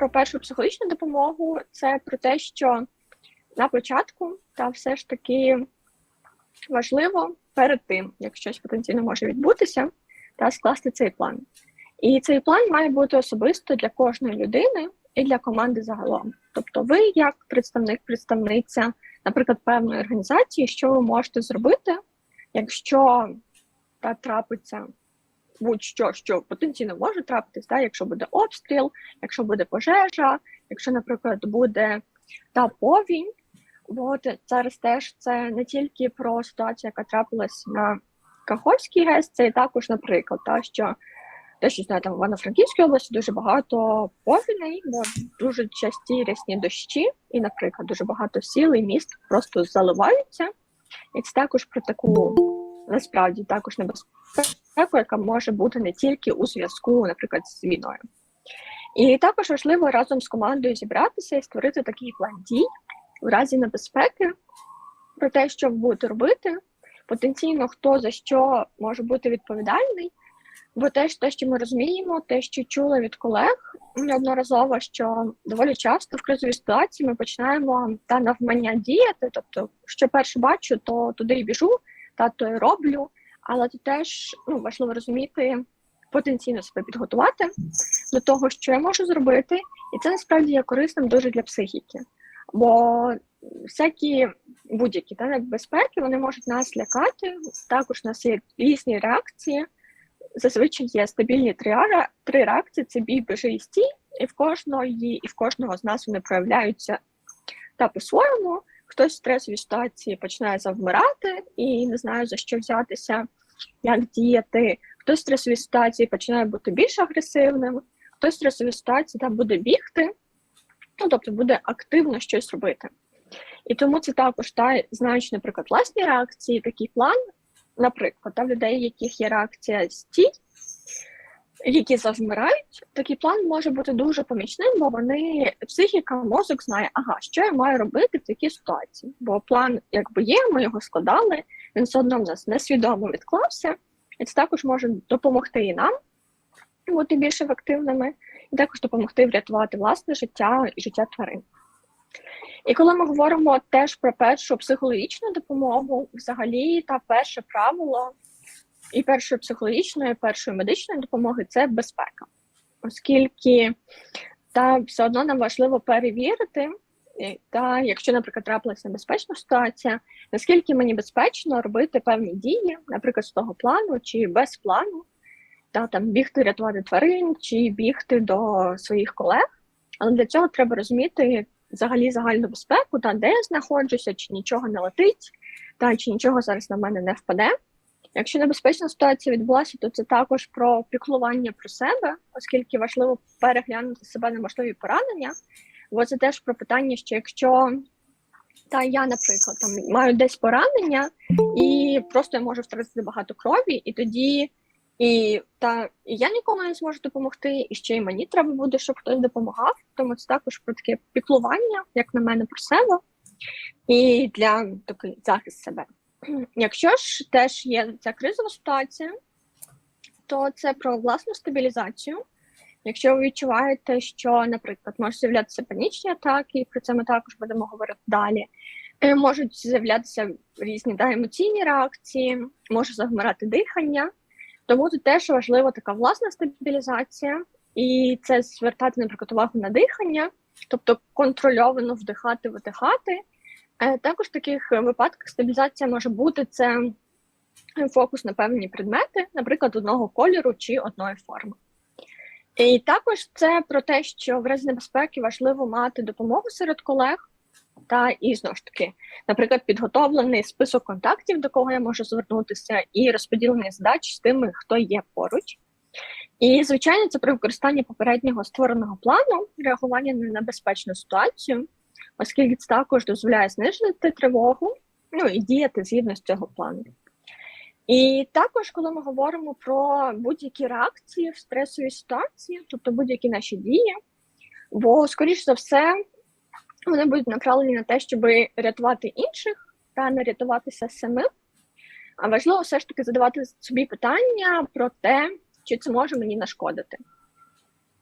про першу психологічну допомогу, це про те, що на початку та все ж таки важливо перед тим, як щось потенційно може відбутися, та скласти цей план. І цей план має бути особисто для кожної людини і для команди загалом. Тобто, ви, як представник, представниця, наприклад, певної організації, що ви можете зробити, якщо та трапиться будь-що, що потенційно може трапитись, да, якщо буде обстріл, якщо буде пожежа, якщо, наприклад, буде та повінь. От зараз теж це не тільки про ситуацію, яка трапилась на Каховській ГЕС, це і також, наприклад, та що те, що знаю, там в Івано-Франківській області дуже багато повіней, бо дуже часті рясні дощі, і, наприклад, дуже багато сіл і міст просто заливаються. І це також про таку насправді також небезпеку, яка може бути не тільки у зв'язку, наприклад, з війною. І також важливо разом з командою зібратися і створити такий план дій в разі небезпеки про те, що ви будете робити, потенційно хто за що може бути відповідальний. Бо теж те, що ми розуміємо, те, що чули від колег неодноразово, що доволі часто в кризовій ситуації ми починаємо та навмання діяти. Тобто, що перше бачу, то туди і біжу, та то і роблю. Але тут теж ну, важливо розуміти, потенційно себе підготувати до того, що я можу зробити, і це насправді є корисним дуже для психіки. Бо всякі будь-які та небезпеки вони можуть нас лякати. Також у нас є різні реакції зазвичай є стабільні три три реакції: це бій, біжи і стій, і в кожної, і в кожного з нас вони проявляються та по-своєму. Хтось в стресовій ситуації починає завмирати і не знає за що взятися, як діяти. Хтось в стресовій ситуації починає бути більш агресивним, хтось в стресовій ситуації там буде бігти, ну тобто буде активно щось робити. І тому це також та знаючи, наприклад, власні реакції, такий план Наприклад, там людей, яких є реакція стій, які завмирають, такий план може бути дуже помічним, бо вони психіка, мозок знає, ага, що я маю робити в такій ситуації. Бо план, якби є, ми його складали, він все одно в нас несвідомо відклався, і це також може допомогти і нам бути більш ефективними, і також допомогти врятувати власне життя і життя тварин. І коли ми говоримо теж про першу психологічну допомогу, взагалі та перше правило і першої психологічної, і першої медичної допомоги це безпека, оскільки та все одно нам важливо перевірити, та якщо, наприклад, трапилася небезпечна ситуація, наскільки мені безпечно робити певні дії, наприклад, з того плану чи без плану, та там бігти рятувати тварин чи бігти до своїх колег. Але для цього треба розуміти взагалі загальну безпеку, та де я знаходжуся, чи нічого не летить, та чи нічого зараз на мене не впаде. Якщо небезпечна ситуація відбулася, то це також про піклування про себе, оскільки важливо переглянути себе на можливі поранення. Бо це теж про питання, що якщо та я, наприклад, там маю десь поранення, і просто я можу втратити багато крові, і тоді і та і я нікому не зможу допомогти, і ще й мені треба буде, щоб хтось допомагав. Тому це також про таке піклування, як на мене, про себе, і для такий захист себе. Якщо ж теж є ця кризова ситуація, то це про власну стабілізацію. Якщо ви відчуваєте, що, наприклад, можуть з'являтися панічні атаки, про це ми також будемо говорити далі. Е, можуть з'являтися різні да, емоційні реакції, може загмирати дихання. Тому тут теж важлива така власна стабілізація, і це звертати, наприклад, увагу на дихання, тобто контрольовано вдихати, видихати. Е, також в таких випадках стабілізація може бути це фокус на певні предмети, наприклад, одного кольору чи одної форми. І також це про те, що в разі небезпеки важливо мати допомогу серед колег, та і знову ж таки, наприклад, підготовлений список контактів, до кого я можу звернутися, і розподілення задач з тими, хто є поруч. І, звичайно, це при використанні попереднього створеного плану реагування на небезпечну ситуацію, оскільки це також дозволяє знижити тривогу, ну і діяти згідно з цього плану. І також, коли ми говоримо про будь-які реакції в стресовій ситуації, тобто будь-які наші дії, бо, скоріш за все, вони будуть направлені на те, щоб рятувати інших та не рятуватися самим. А важливо все ж таки задавати собі питання про те, чи це може мені нашкодити.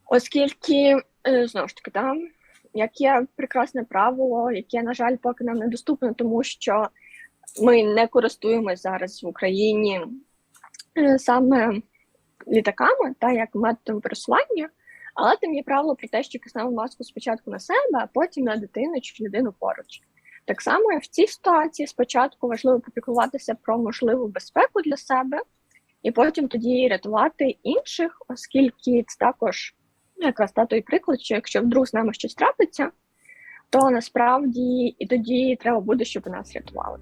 Оскільки, е, знову ж таки, там, як є прекрасне правило, яке, на жаль, поки нам недоступне, тому що ми не користуємось зараз в Україні е, саме літаками, та як методом пересування, але там є правило про те, що ставимо маску спочатку на себе, а потім на дитину чи людину поруч. Так само в цій ситуації спочатку важливо попіклуватися про можливу безпеку для себе, і потім тоді рятувати інших, оскільки це також ну, якраз та той приклад, що якщо вдруг з нами щось трапиться, то насправді і тоді треба буде, щоб нас рятували.